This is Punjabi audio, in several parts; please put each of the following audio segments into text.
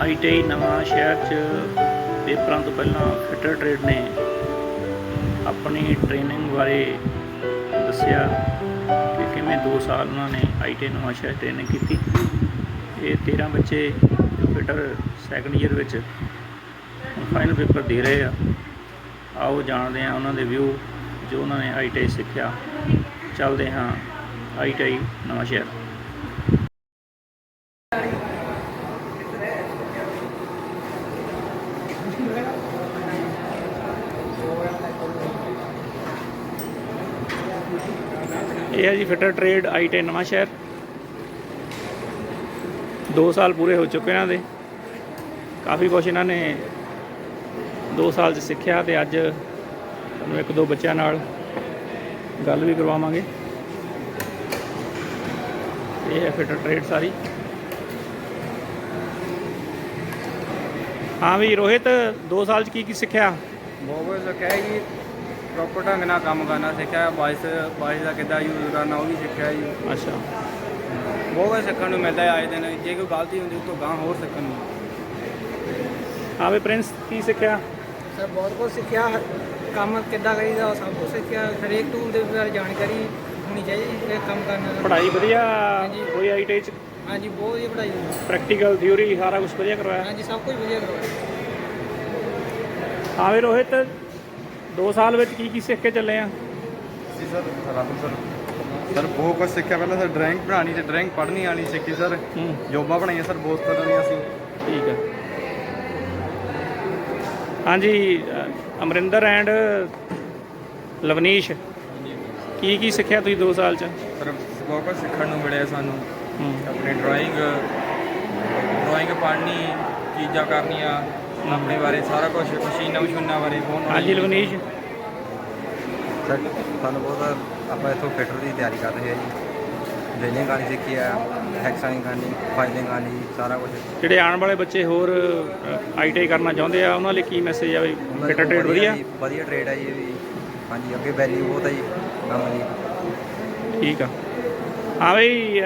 ਆਈਟੀਆਈ ਨਵਾਂ ਸ਼ਹਿਰ 'ਚ ਪੇਪਰਾਂ ਤੋਂ ਪਹਿਲਾਂ ਫਿਟਰ ਟ੍ਰੇਡ ਨੇ ਆਪਣੀ ਟ੍ਰੇਨਿੰਗ ਬਾਰੇ ਦੱਸਿਆ ਕਿ ਕਿਵੇਂ 2 ਸਾਲ ਉਹਨਾਂ ਨੇ ਆਈਟੀਆਈ ਨਵਾਂ ਸ਼ਹਿਰ ਟ੍ਰੇਨਿੰਗ ਕੀਤੀ। ਇਹ 13 ਬੱਚੇ ਜੋ ਫਿਟਰ ਸੈਕੰਡ ਈਅਰ ਵਿੱਚ ਫਾਈਨਲ ਪੇਪਰ ਦੇ ਰਹੇ ਆ। ਆਓ ਜਾਣਦੇ ਹਾਂ ਉਹਨਾਂ ਦੇ ਵਿਊ ਜੋ ਉਹਨਾਂ ਨੇ ਆਈਟੀਆਈ ਸਿੱਖਿਆ। ਚੱਲਦੇ ਹਾਂ ਆਈਟੀਆਈ ਨਵਾਂ ਸ਼ਹਿਰ। ਇਹ ਹੈ ਜੀ ਫਿਟਰ ਟ੍ਰੇਡ ਆਈਟੀ ਨਵਾਂ ਸ਼ਹਿਰ। 2 ਸਾਲ ਪੂਰੇ ਹੋ ਚੁੱਕੇ ਇਹਨਾਂ ਦੇ। ਕਾਫੀ ਕੁਝ ਇਹਨਾਂ ਨੇ 2 ਸਾਲ ਚ ਸਿੱਖਿਆ ਤੇ ਅੱਜ ਤੁਹਾਨੂੰ ਇੱਕ ਦੋ ਬੱਚਿਆਂ ਨਾਲ ਗੱਲ ਵੀ ਕਰਵਾਵਾਂਗੇ। ਇਹ ਹੈ ਫਿਟਰ ਟ੍ਰੇਡ ਸਾਰੀ। ਹਾਂ ਵੀ ਰੋਹਿਤ 2 ਸਾਲ ਚ ਕੀ ਕੀ ਸਿੱਖਿਆ? ਬਹੁਤ ਕੁਝ ਸਿੱਖਿਆ ਜੀ। ਪ੍ਰੋਪਰ ਢੰਗ ਨਾਲ ਕੰਮ ਕਰਨਾ ਸਿੱਖਿਆ ਬਾਇਸ ਬਾਇਸ ਦਾ ਕਿੱਦਾਂ ਯੂਜ਼ ਕਰਨਾ ਉਹ ਵੀ ਸਿੱਖਿਆ ਜੀ ਅੱਛਾ। ਬਹੁਤ ਕੁਝ ਸਿੱਖਣ ਨੂੰ ਮਿਲਦਾ ਹੈ। ਆਏ ਦਿਨ ਜੇ ਕੋਈ ਗਲਤੀ ਹੁੰਦੀ ਉਸ ਤੋਂ ਗਾਂ ਹੋਰ ਸਿੱਖਣ ਨੂੰ। ਹਾਂ ਵੀ ਪ੍ਰਿੰਸ ਕੀ ਸਿੱਖਿਆ? ਸਰ ਬਹੁਤ ਕੁਝ ਸਿੱਖਿਆ। ਕੰਮ ਕਿੱਦਾਂ ਕਰੀਦਾ ਉਹ ਸਭ ਕੁਝ ਸਿੱਖਿਆ। ਹਰੇਕ ਟੂਲ ਦੇ ਬਾਰੇ ਜਾਣਕਾਰੀ ਹੋਣੀ ਚਾਹੀਦੀ ਹੈ ਕੰਮ ਕਰਨ ਦਾ ਪੜ੍ਹਾਈ ਵਧੀਆ ਹਾਂਜੀ। ਹੋਈ ਆਈਟੀ ਚ? ਹਾਂਜੀ ਬਹੁਤ ਵਧੀਆ ਪੜ੍ਹਾਈ ਹੋਈ। ਪ੍ਰੈਕਟੀਕਲ ਥਿਊਰੀ ਸਾਰਾ ਕੁਝ ਵਧੀਆ ਕਰਵਾਇਆ? ਹਾਂਜੀ ਸਭ ਕੁਝ ਵਧੀਆ ਕਰਵਾਇਆ। ਹਾਂ ਵੀ ਰੋਹਿਤ 2 ਸਾਲ ਵਿੱਚ ਕੀ ਕੀ ਸਿੱਖ ਕੇ ਚੱਲੇ ਆ? ਜੀ ਸਰ ਰਾਹੁਲ ਸਰ। ਸਰ ਬਹੁਤ ਕੁਝ ਸਿੱਖਿਆ ਪਹਿਲਾਂ ਸਰ ਡਰਾਇੰਗ ਬਣਾਉਣੀ ਤੇ ਡਰਾਇੰਗ ਪੜ੍ਹਨੀ ਆਣੀ ਸਿੱਖੀ ਸਰ। ਹੂੰ। ਜੋਬਾਂ ਬਣਾਈਆਂ ਸਰ ਬਹੁਤ ਤਰ੍ਹਾਂ ਦੀਆਂ ਅਸੀਂ ਠੀਕ ਹੈ ਹਾਂਜੀ ਅ, ਅਮਰਿੰਦਰ ਐਂਡ ਲਵਨੀਸ਼ ਕੀ ਕੀ ਸਿੱਖਿਆ ਤੁਸੀਂ 2 ਸਾਲ ਚ? ਸਰ ਬਹੁਤ ਕੁਝ ਸਿੱਖਣ ਨੂੰ ਮਿਲਿਆ ਸਾਨੂੰ। ਹੂੰ। ਆਪਣੀ ਡਰਾਇੰਗ ਡਰਾਇੰਗ ਪੜ੍ਹਨੀ ਚੀਜ਼ਾਂ ਕਰਨੀਆਂ। ਆਪਣੇ ਬਾਰੇ ਸਾਰਾ ਕੁਝ ਮਸ਼ੀਨਾਂ ਮਸ਼ੀਨਾਂ ਬਾਰੇ ਬਹੁਤ ਹਾਂਜੀ ਲਵਨੀਸ਼। ਸਰ ਤੁਹਾਨੂੰ ਬਹੁਤ ਆਪਾਂ ਇੱਥੋਂ ਫਿਟਰ ਦੀ ਤਿਆਰੀ ਕਰ ਰਹੇ ਹਾਂ ਜੀ। ਡ੍ਰਿਲਿੰਗ ਕਰਨੀ ਸਿੱਖੀ ਆ ਹੈਕਸਾਈਨ ਕਰਨੀ ਫਾਈਲਿੰਗ ਕਰਨੀ ਸਾਰਾ ਕੁਝ ਜਿਹੜੇ ਆਉਣ ਵਾਲੇ ਬੱਚੇ ਹੋਰ ਆਈਟੀ ਕਰਨਾ ਚਾਹੁੰਦੇ ਆ ਉਹਨਾਂ ਲਈ ਕੀ ਮੈਸੇਜ ਆ ਵੀ ਫਿਟਰ ਟ੍ਰੇਡ ਵਧੀਆ ਵਧੀਆ? ਟ੍ਰੇਡ ਹੈ ਜੀ ਇਹ ਵੀ। ਹਾਂਜੀ ਅੱਗੇ ਵੈਲਿਊ ਬਹੁਤ ਹੈ ਜੀ ਕੰਮ ਦੀ। ਠੀਕ ਆ। ਹਾਂ ਬਈ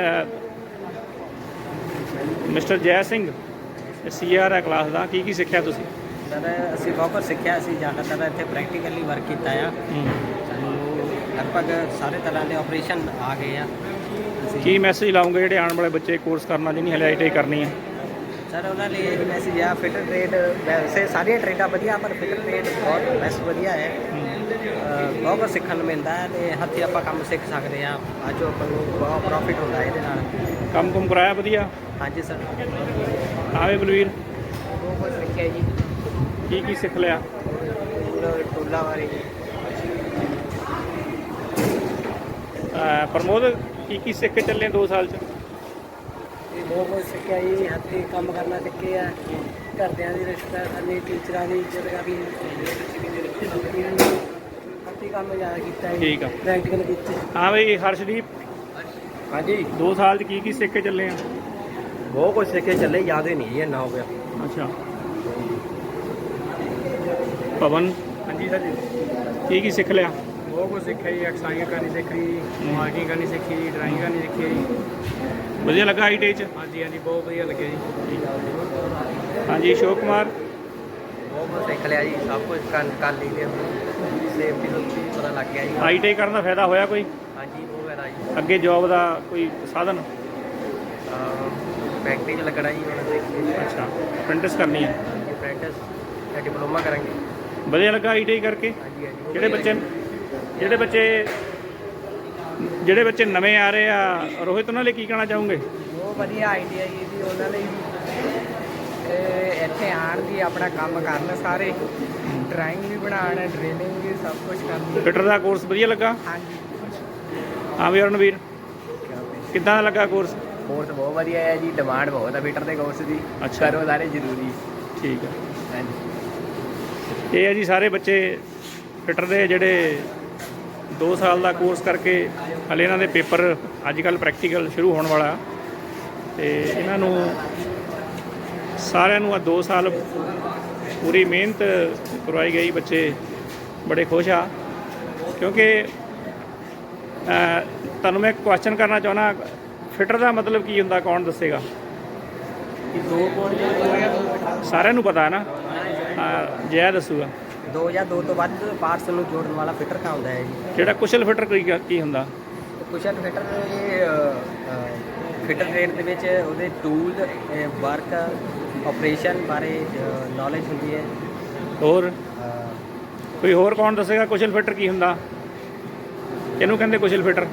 ਮਿਸਟਰ ਜੈ ਸਿੰਘ। ਸੀਆਰ ਹੈ ਕਲਾਸ ਦਾ ਕੀ ਕੀ ਸਿੱਖਿਆ ਤੁਸੀਂ? ਸਰ ਅਸੀਂ ਬਹੁਤ ਸਿੱਖਿਆ ਅਸੀਂ ਜ਼ਿਆਦਾਤਰ ਇੱਥੇ ਪ੍ਰੈਕਟੀਕਲੀ ਵਰਕ ਕੀਤਾ ਆ। ਸਾਨੂੰ ਲਗਭਗ ਸਾਰੇ ਤਰ੍ਹਾਂ ਦੇ ਆਪਰੇਸ਼ਨ ਆ ਗਏ ਆ। ਕੀ ਮੈਸੇਜ ਲਾਉਂਗੇ ਜਿਹੜੇ ਆਉਣ ਵਾਲੇ ਬੱਚੇ ਕੋਰਸ ਕਰਨਾ ਜਿਹਨੀ ਹਲੇ ਆਈਟੀ ਕਰਨੀ ਹੈ? ਸਰ ਉਹਨਾਂ ਲਈ ਇਹ ਮੈਸੇਜ ਆ ਫਿਟਰ ਟ੍ਰੇਡ ਵੈਸੇ ਸਾਰੀਆਂ ਟ੍ਰੇਡਾਂ ਵਧੀਆ ਪਰ ਫਿਟਰ ਟ੍ਰੇਡ ਬਹੁਤ ਬੈਸਟ ਵਧੀਆ ਹੈ। ਬਹੁਤ ਕੁਝ ਸਿੱਖਣ ਨੂੰ ਮਿਲਦਾ ਹੈ ਤੇ ਹੱਥੀਂ ਆਪਾਂ ਕੰਮ ਸਿੱਖ ਸਕਦੇ ਆ ਅੱਜ ਆਪਾਂ ਨੂੰ ਬਹੁਤ ਪ੍ਰੋਫਿਟ ਹੁੰਦਾ ਇਹਦੇ ਨਾਲ। ਕੰਮ ਕੁਮ ਕਰਾਇਆ ਵਧੀਆ? ਹਾਂਜੀ ਸਰ ਆਵੇ ਬਲਵੀਰ। ਬਹੁਤ ਕੁਝ ਸਿੱਖਿਆ ਜੀ। ਕੀ ਕੀ ਸਿੱਖ ਲਿਆ? ਟੋਲਾ ਬਾਰੇ ਪ੍ਰਮੋਦ ਕੀ ਕੀ ਸਿੱਖ ਚੱਲੇ 2 ਸਾਲ ਚ? ਇਹ ਬਹੁਤ ਕੁਝ ਸਿੱਖਿਆ ਜੀ। ਹੱਥੀਂ ਕੰਮ ਕਰਨਾ ਸਿੱਖੇ ਆ ਘਰਦਿਆਂ ਦੀ ਰਿਸਪੈਕਟ ਕਰਨੀ ਟੀਚਰਾਂ ਦੀ ਇੱਜ਼ਤ ਕਰਨੀ। ਹੱਥੀਂ ਕੰਮ ਜ਼ਿਆਦਾ ਕੀਤਾ ਜੀ। ਠੀਕ ਆ। ਪ੍ਰੈਕਟੀਕਲ ਕੀਤੇ ਹਾਂ ਬਈ ਹਰਸ਼ਦੀਪ ਹਾਂਜੀ। 2 ਸਾਲ ਚ ਕੀ ਕੀ ਸਿੱਖ ਕੇ ਚੱਲੇ ਆ? ਬਹੁਤ ਕੁਝ ਸਿੱਖੇ ਚੱਲੇ ਯਾਦ ਹੀ ਨਹੀਂ ਇੰਨਾ ਹੋ ਗਿਆ। ਅੱਛਾ। ਪਵਨ ਹਾਂਜੀ ਸਰ ਜੀ। ਕੀ ਕੀ ਸਿੱਖ ਲਿਆ? ਬਹੁਤ ਕੁਝ ਸਿੱਖਿਆ ਜੀ ਐਕਸਾਈਨ ਕਰਨੀ ਸਿੱਖੀ ਮਾਰਕਿੰਗ ਕਰਨੀ ਸਿੱਖੀ ਡਰਾਇੰਗ ਕਰਨੀ ਸਿੱਖੀ ਜੀ। ਵਧੀਆ ਲੱਗਾ ਆਈਟੀ ਚ? ਹਾਂਜੀ ਹਾਂਜੀ ਬਹੁਤ ਵਧੀਆ ਲੱਗਿਆ ਜੀ। ਹਾਂਜੀ ਅਸ਼ੋਕ ਕੁਮਾਰ? ਬਹੁਤ ਕੁਝ ਸਿੱਖ ਲਿਆ ਜੀ ਸਭ ਕੁਝ ਕਰ ਕਰ ਲਈਦੇ ਸੇਫਟੀ ਵੀ ਪਤਾ ਲੱਗ ਗਿਆ ਜੀ। ਆਈਟੀ ਕਰਨ ਦਾ ਫਾਇਦਾ ਹੋਇਆ ਕੋਈ? ਹਾਂਜੀ ਬਹੁਤ ਫਾਇਦਾ ਜੀ। ਅੱਗੇ ਜੌਬ ਦਾ ਕੋਈ ਸਾਧਨ? ਫੈਕਟਰੀ 'ਚ ਲੱਗਣਾ ਜੀ ਹੁਣ। ਦੇਖੀਏ ਅੱਛਾ ਅਪ੍ਰੈਂਟਿਸ ਕਰਨੀ ਹੈ? ਪ੍ਰੈਕਟਿਸ ਜਾਂ ਡਿਪਲੋਮਾ ਕਰਾਂਗੇ। ਵਧੀਆ ਲੱਗਾ ਆਈਟੀ ਕਰਕੇ? ਹਾਂਜੀ ਹਾਂਜੀ ਜਿਹੜੇ ਬੱਚੇ ਜਿਹੜੇ ਬੱਚੇ ਜਿਹੜੇ ਬੱਚੇ ਨਵੇਂ ਆ ਰਹੇ ਆ ਰੋਹਿਤ ਉਹਨਾਂ ਲਈ ਕੀ ਕਹਿਣਾ ਚਾਹੋਗੇ? ਬਹੁਤ ਵਧੀਆ ਆਈਡੀਆ ਜੀ ਵੀ ਉਹਨਾਂ ਲਈ ਇੱਥੇ ਆਣ ਦੀ ਆਪਣਾ ਕੰਮ ਕਰਨ ਸਾਰੇ। ਡਰਾਇੰਗ ਵੀ ਬਣਾਉਣ ਡ੍ਰਿਲਿੰਗ ਵੀ ਸਭ ਕੁਝ ਕਰਨੀ। ਫਿਟਰ ਦਾ ਕੋਰਸ ਵਧੀਆ ਲੱਗਾ? ਹਾਂਜੀ। ਹਾਂ ਵੀ ਅਰੁਣਵੀਰ ਕਿੱਦਾਂ ਦਾ ਲੱਗਾ ਕੋਰਸ ਕੋਰਸ ਬਹੁਤ ਵਧੀਆ ਹੈ ਜੀ ਡਿਮਾਂਡ ਬਹੁਤ ਹੈ ਬੀਟਰ ਦੇ ਕੋਰਸ ਦੀ। ਅੱਛਾ। ਕਰੋ ਸਾਰੇ ਜ਼ਰੂਰੀ। ਠੀਕ ਹੈ। ਹਾਂਜੀ। ਇਹ ਹੈ ਜੀ ਸਾਰੇ ਬੱਚੇ ਫਿਟਰ ਦੇ ਜਿਹੜੇ 2 ਸਾਲ ਦਾ ਕੋਰਸ ਕਰਕੇ ਹਲੇ ਇਹਨਾਂ ਦੇ ਪੇਪਰ ਅੱਜ ਕੱਲ ਪ੍ਰੈਕਟੀਕਲ ਸ਼ੁਰੂ ਹੋਣ ਵਾਲਾ। ਤੇ ਇਹਨਾਂ ਨੂੰ ਸਾਰਿਆਂ ਨੂੰ ਆ 2 ਸਾਲ ਪੂਰੀ ਮਿਹਨਤ ਕਰਵਾਈ ਗਈ ਬੱਚੇ ਬੜੇ ਖੁਸ਼ ਆ। ਕਿਉਂਕਿ ਤੁਹਾਨੂੰ ਮੈਂ ਕੁਐਸਚਨ ਕਰਨਾ ਚਾਹੁੰਦਾ ਫਿਟਰ ਦਾ ਮਤਲਬ ਕੀ ਹੁੰਦਾ ਕੌਣ ਦੱਸੇਗਾ? ਦੋ ਸਾਰਿਆਂ ਨੂੰ ਪਤਾ ਹੈ ਨਾ? ਜੈ ਦੱਸੂਗਾ। 2002 ਤੋਂ ਵੱਧ ਪਾਰਟਸ ਨੂੰ ਜੋੜਨ ਵਾਲਾ ਫਿਟਰ ਕਾ ਹੁੰਦਾ ਹੈ ਜੀ। ਜਿਹੜਾ ਕੁਸ਼ਲ ਫਿਟਰ ਕੀ ਕੀ ਹੁੰਦਾ? ਕੁਸ਼ਲ ਫਿਟਰ ਇਹ ਫਿਟਰ ਟ੍ਰੇਡ ਦੇ ਵਿੱਚ ਉਹਦੇ ਟੂਲ ਵਰਕ ਆਪਰੇਸ਼ਨ ਬਾਰੇ ਨੌਲੇਜ ਹੁੰਦੀ ਹੈ। ਹੋਰ? ਕੋਈ ਹੋਰ ਕੌਣ ਦੱਸੇਗਾ? ਕੁਸ਼ਲ ਫਿਟਰ ਕੀ ਹੁੰਦਾ? ਕਿਹਨੂੰ ਕਹਿੰਦੇ ਕੁਸ਼ਲ ਫਿਟਰ?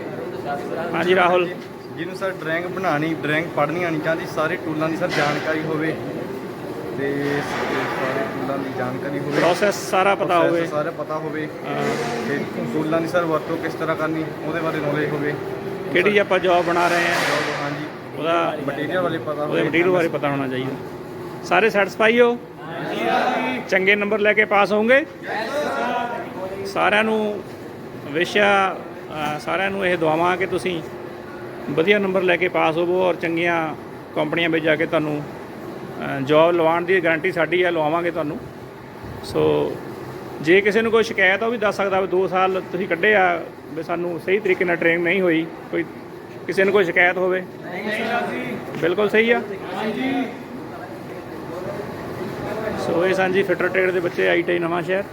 ਹਾਂਜੀ ਰਾਹੁਲ। ਜਿਹਨੂੰ ਸਰ ਡਰਾਇੰਗ ਬਣਾਉਣੀ ਡਰਾਇੰਗ ਪੜ੍ਹਨੀ ਆਣੀ ਚਾਹੀਦੀ ਸਾਰੇ ਟੂਲਾਂ ਦੀ ਸਰ ਜਾਣਕਾਰੀ ਹੋਵੇ। ਤੇ ਸਾਰੇ ਟੂਲਾਂ ਦੀ ਜਾਣਕਾਰੀ ਹੋਵੇ। ਪ੍ਰੋਸੈਸ ਸਾਰਾ ਪਤਾ Process ਹੋਵੇ। ਸਾਰਾ ਪਤਾ ਹੋਵੇ। ਤੇ ਟੂਲਾਂ ਦੀ ਸਰ ਵਰਤੋਂ ਕਿਸ ਤਰ੍ਹਾਂ ਕਰਨੀ ਉਹਦੇ ਬਾਰੇ ਨੌਲੇਜ ਹੋਵੇ। ਕਿਹੜੀ ਆਪਾਂ ਜੌਬ ਬਣਾ ਰਹੇ ਹਾਂ? ਹਾਂਜੀ। ਉਹਦਾ ਮਟੀਰੀਅਲ ਬਾਰੇ ਪਤਾ ਉਹਦੇ ਹੋਵੇ। ਮਟੀਰੀਅਲ ਬਾਰੇ ਪਤਾ ਹੋਣਾ ਚਾਹੀਦਾ। ਸਾਰੇ ਸੈਟੀਸਫਾਈ ਹੋ? ਚੰਗੇ ਨੰਬਰ ਲੈ ਕੇ ਪਾਸ ਹੋਵੋਗੇ? ਸਾਰਿਆਂ ਨੂੰ ਵਿਸ਼ਾ ਸਾਰਿਆਂ ਨੂੰ ਇਹ ਦੁਆਵਾਂ ਕਿ ਤੁਸੀਂ ਵਧੀਆ ਨੰਬਰ ਲੈ ਕੇ ਪਾਸ ਹੋਵੋ ਔਰ ਚੰਗੀਆਂ ਕੰਪਨੀਆਂ ਵਿੱਚ ਜਾ ਕੇ ਤੁਹਾਨੂੰ ਜੌਬ ਲਵਾਉਣ ਦੀ ਗਾਰੰਟੀ ਸਾਡੀ ਹੈ ਲਵਾਵਾਂਗੇ ਤੁਹਾਨੂੰ। ਸੋ ਜੇ ਕਿਸੇ ਨੂੰ ਕੋਈ ਸ਼ਿਕਾਇਤ ਆ ਉਹ ਵੀ ਦੱਸ ਸਕਦਾ ਵੀ 2 ਸਾਲ ਤੁਸੀਂ ਕੱਢੇ ਆ, ਵੀ ਸਾਨੂੰ ਸਹੀ ਤਰੀਕੇ ਨਾਲ ਟ੍ਰੇਨਿੰਗ ਨਹੀਂ ਹੋਈ, ਕੋਈ ਕਿਸੇ ਨੂੰ ਕੋਈ ਸ਼ਿਕਾਇਤ ਹੋਵੇ? ਬਿਲਕੁਲ ਸਹੀ ਆ। ਸੋ ਇਹ ਸਾਂਝੀ ਫਿਟਰ ਟ੍ਰੇਡ ਦੇ ਬੱਚੇ ਆਈਟੀ ਨਵਾਂ ਸ਼ਹਿਰ